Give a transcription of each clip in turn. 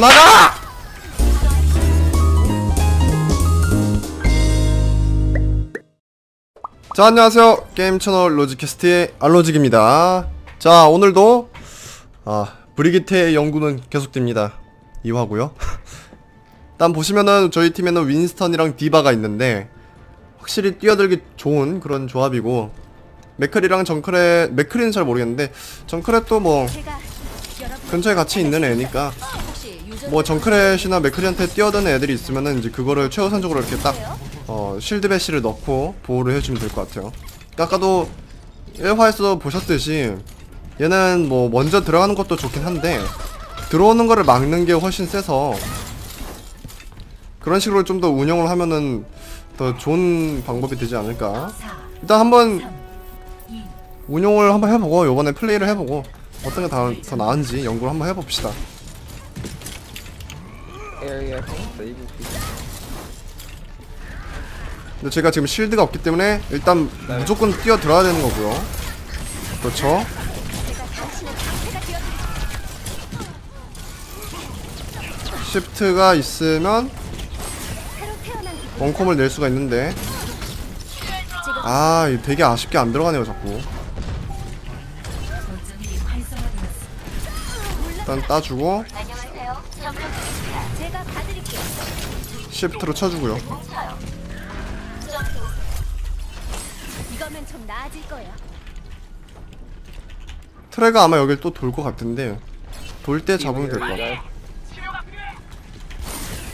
나가! 자 안녕하세요. 게임 채널 로직캐스트의 알로직입니다. 자 오늘도 아 브리기테의 연구는 계속됩니다. 2화고요. 일단 보시면은 저희 팀에는 윈스턴이랑 디바가 있는데 확실히 뛰어들기 좋은 그런 조합이고 맥클이랑 정크레 맥클이는 잘 모르겠는데 뭐 제가 여러분 근처에 같이 있는 애니까 뭐 정크렛이나 맥크리한테 뛰어드는 애들이 있으면은 이제 그거를 최우선적으로 이렇게 딱 어, 실드 배시를 넣고 보호를 해주면 될 것 같아요. 그러니까 아까도 1화에서 보셨듯이 얘는 뭐 먼저 들어가는 것도 좋긴 한데 들어오는 거를 막는 게 훨씬 세서 그런 식으로 좀 더 운영을 하면은 더 좋은 방법이 되지 않을까. 일단 한번 운용을 한번 해보고 요번에 플레이를 해보고 어떤 게 더, 더 나은지 연구를 한번 해봅시다. 근데 제가 지금 실드가 없기 때문에 일단 네. 무조건 뛰어 들어야 되는 거고요. 그렇죠. 시프트가 있으면 원콤을 낼 수가 있는데 아 되게 아쉽게 안 들어가네요 자꾸 일단 따주고 시프트로 쳐주고요. 트레가 아마 여길 또 돌 것 같은데 돌 때 잡으면 될 것 같아 Guys,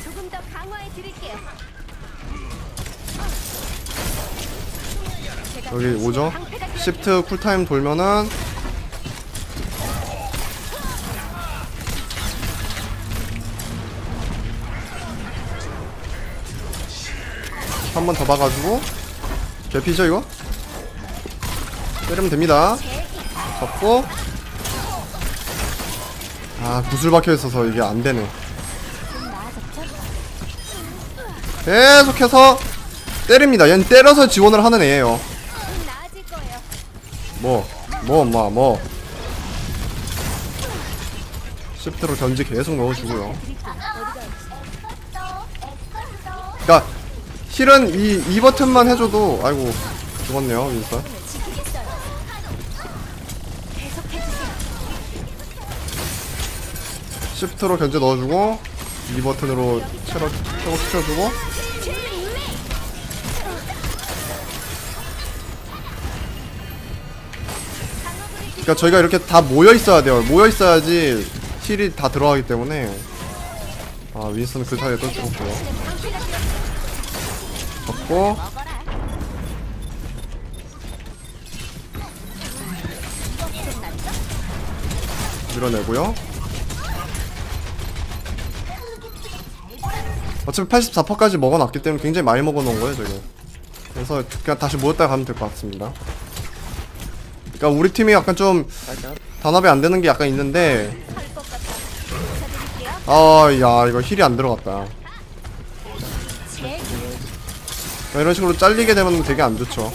조금 더 강화해 드릴게요. 제가 여기 오죠? 시프트 쿨타임 돌면은 한 번더 봐가지고 개피죠 이거? 때리면 됩니다 잡고 아 구슬 박혀있어서 이게 안되네? 계속해서 때립니다 얘는 때려서 지원을 하는 애예요 좀 나아질 거예요 뭐, 뭐, 뭐, 뭐. 시프트로 견지 계속 넣어주고요. 그니까, 힐은 이, 이 버튼만 해줘도, 아이고, 죽었네요, 계속해주세요 시프트로 견제 넣어주고, 이 버튼으로 체력, 체력 시켜주고, 그니까 저희가 이렇게 다 모여있어야 돼요. 모여있어야지 힐이 다 들어가기 때문에. 아, 윈스턴 그 사이에 또 죽었고요. 낫죠? 밀어내고요. 어차피 84%까지 먹어놨기 때문에 굉장히 많이 먹어놓은 거예요, 저기. 그래서 그냥 다시 모였다가 가면 될 것 같습니다. 그러니까 우리 팀이 약간 좀. 단합이 안 되는 게 약간 있는데, 부탁드릴게요 아, 야, 이거 힐이 안 들어갔다. 이런 식으로 잘리게 되면 되게 안 좋죠.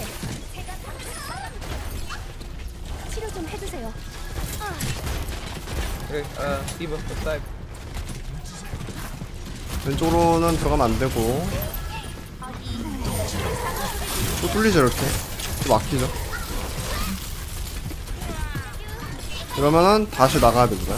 that? 왼쪽으로는 들어가면 안 되고. 또 뚫리죠, 이렇게. 또 막히죠. 그러면은 다시 나가야 됩니다.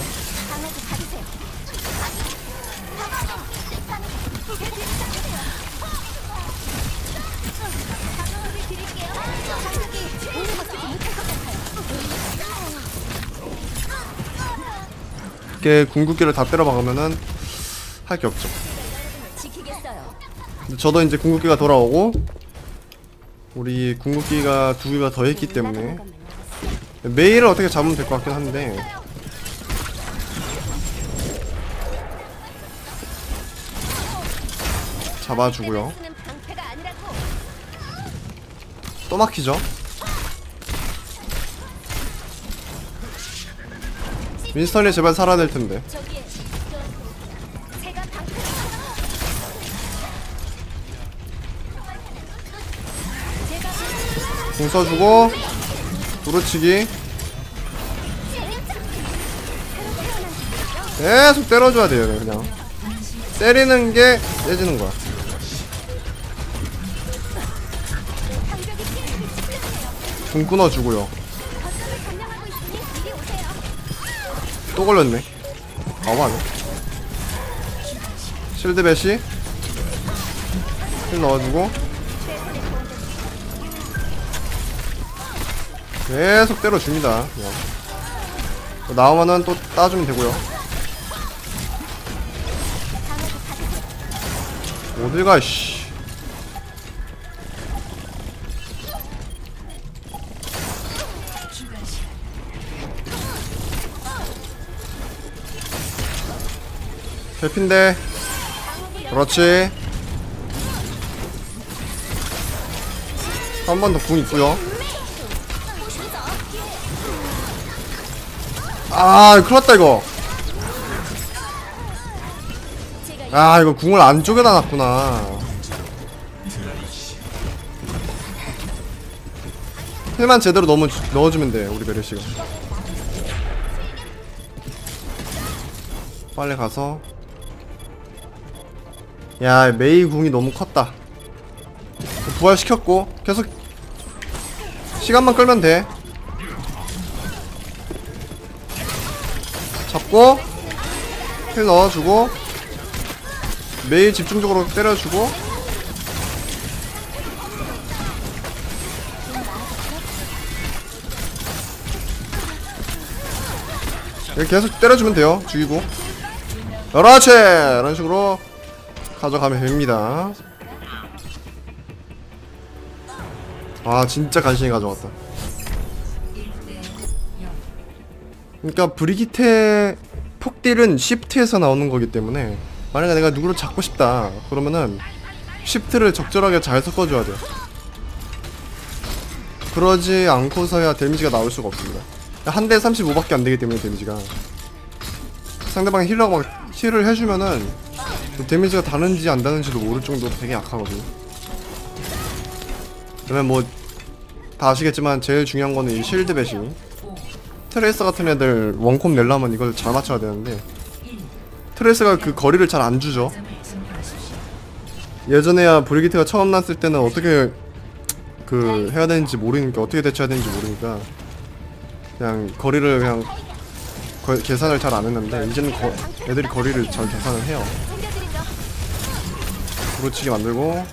이렇게 궁극기를 다 때려 박으면은 할 게 없죠. 근데 저도 이제 궁극기가 돌아오고 우리 궁극기가 두 개가 더 있기 때문에 메일을 어떻게 잡으면 될 것 같긴 한데 잡아주고요. 또 막히죠? 윈스턴이 제발 살아야 될 텐데. 궁 써주고 두루치기. 계속 때려줘야 돼요 그냥. 때리는 게 깨지는 거야. 궁 끊어주고요 또 걸렸네. 바보하네 실드 배시. 힐 넣어주고. 계속 때려줍니다. 그냥. 나오면은 또 따주면 되고요. 어딜 가 씨. 대핀데. 그렇지. 한 번 더 궁 있고요. 아 큰일났다 이거. 아 이거 궁을 안쪽에다 놨구나. 힐만 제대로 넣어, 넣어주면 돼 우리 메르시가. 빨리 가서 야 메이 궁이 너무 컸다. 부활시켰고 계속 시간만 끌면 돼. 잡고 힐 넣어주고 메이 집중적으로 때려주고. 계속 때려주면 돼요 죽이고. 그렇지 이런 식으로 가져가면 됩니다. 아 진짜 간신히 가져갔다. 그러니까 브리기테 폭딜은 시프트에서 나오는 거기 때문에 만약에 내가 누구를 잡고 싶다 그러면은 시프트를 적절하게 잘 섞어줘야 돼요. 그러지 않고서야 데미지가 나올 수가 없습니다. 한 대 35밖에 안 되기 때문에 데미지가. 상대방이 힐러가 막 힐을 해주면은 그 데미지가 다른지 안 다른지도 모를 정도로 되게 약하거든요. 그러면 뭐 다 아시겠지만 제일 중요한 거는 이 실드 배시 트레이서 같은 애들 원콤 내려면 이걸 잘 맞춰야 되는데 트레이서가 그 거리를 잘 안 주죠. 예전에야 브리기트가 처음 났을 때는 어떻게 그 해야 되는지 모르니까 어떻게 대처해야 되는지 모르니까 그냥 거리를 그냥 거- 계산을 잘 안 했는데 이제는 거, 애들이 거리를 잘 계산을 해요. 부러치게 만들고.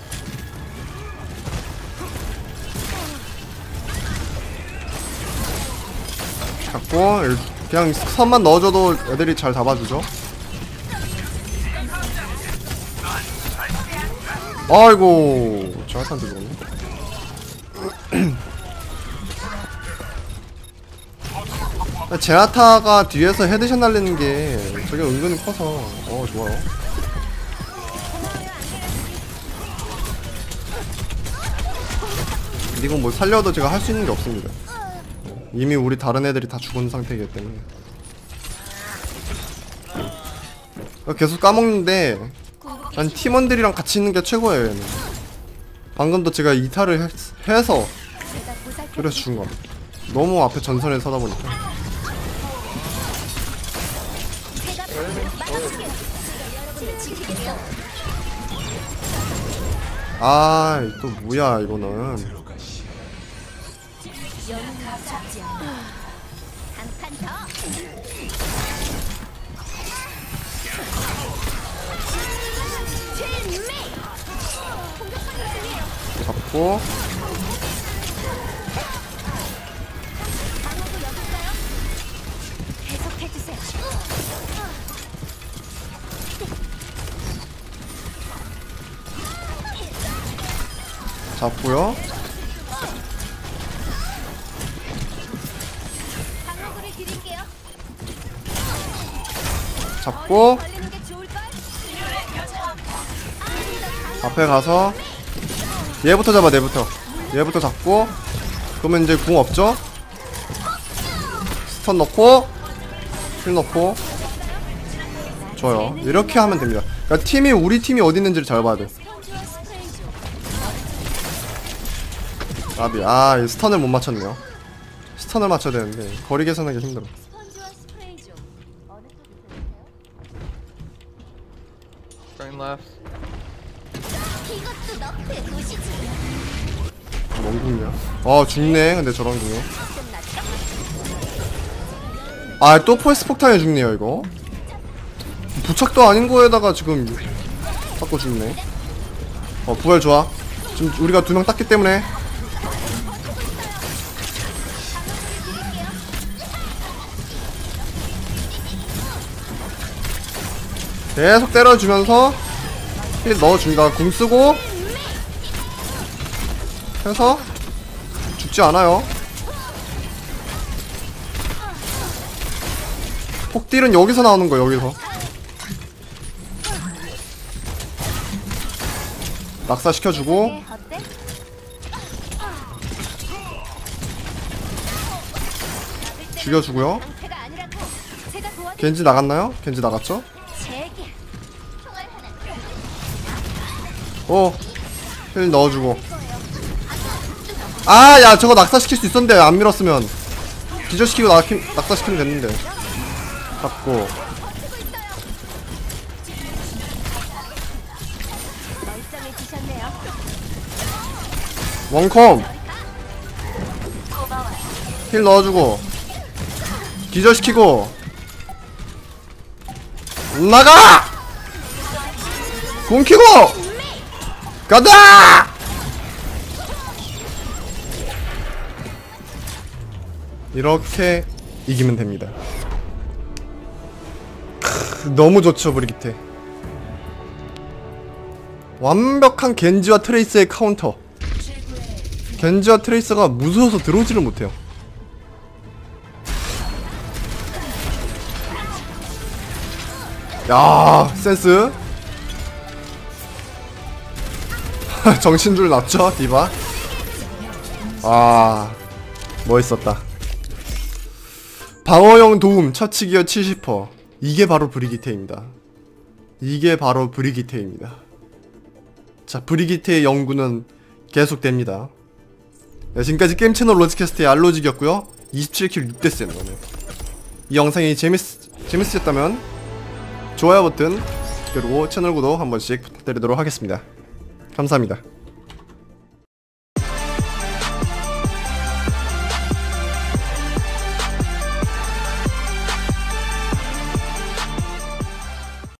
잡고 일- 그냥 선만 넣어줘도 애들이 잘 잡아주죠. 아이고 정확한데 죽었네. 제나타가 뒤에서 헤드샷 날리는 게 저게 은근히 커서. 어 좋아요 이건 뭐 살려도 제가 할 수 있는 게 없습니다. 이미 우리 다른 애들이 다 죽은 상태이기 때문에. 계속 까먹는데 난 팀원들이랑 같이 있는 게 최고예요. 얘는. 방금도 제가 이탈을 해, 해서 그래서 죽은 겁니다. 너무 앞에 전선에 서다 보니까. 제가 방울을 막아줄게요. 제가 여러분을 지키겠어. 아, 또 뭐야 이거는. 영웅은 죽지 중이에요. 잡고. 잡고요. 좋을걸? 앞에 가서 얘부터 잡아 얘부터 얘부터 잡고 그러면 이제 궁 없죠? 스턴 넣고 힐 넣고 좋아요 이렇게 하면 됩니다 그러니까 팀이 우리 팀이 어디 있는지를 잘 봐야 돼. 아비 아이 스턴을 못 맞췄네요 스턴을 맞춰야 되는데 거리 계산하기 힘들어 Turn left. 뭔 궁이야? 아 죽네. 근데 저런 궁에? 아또 포에스 폭탄에 죽네요 이거. 부착도 아닌 거에다가 지금 자꾸 죽네. 어 부활 좋아. 지금 우리가 두 명 땄기 때문에 계속 때려주면서 힐 넣어줍니다 공 쓰고 해서 죽지 않아요 폭딜은 여기서 나오는 거예요 여기서 낙사시켜주고? 죽여주고요. 겐지 나갔나요? 겐지 나갔죠? 어, 힐 넣어주고. 아, 야, 저거 낙사시킬 수 있었는데, 안 밀었으면. 기절시키고 낙, 낙사시키면 됐는데. 잡고. 원컴. 힐 넣어주고. 기절시키고. 나가! 공 키고! 가자! 이렇게 이기면 됩니다. 크, 너무 좋죠, 브리기테. 완벽한 겐지와 트레이스의 카운터. 겐지와 트레이서가 무서워서 들어오지를 못해요. 야, 센스. 정신줄 났죠, 디바? 아, 멋있었다. 방어용 도움 처치기어 70%. 이게 바로 브리기테입니다. 이게 바로 브리기테입니다. 자, 브리기테의 연구는 계속됩니다. 네, 지금까지 게임 채널 로즈캐스트의 알로직이었고요. 27킬 6데스였네요. 오늘. 이 영상이 재밌, 재밌으셨다면 좋아요 버튼 그리고 채널 구독 한 번씩 부탁드리도록 하겠습니다. 감사합니다.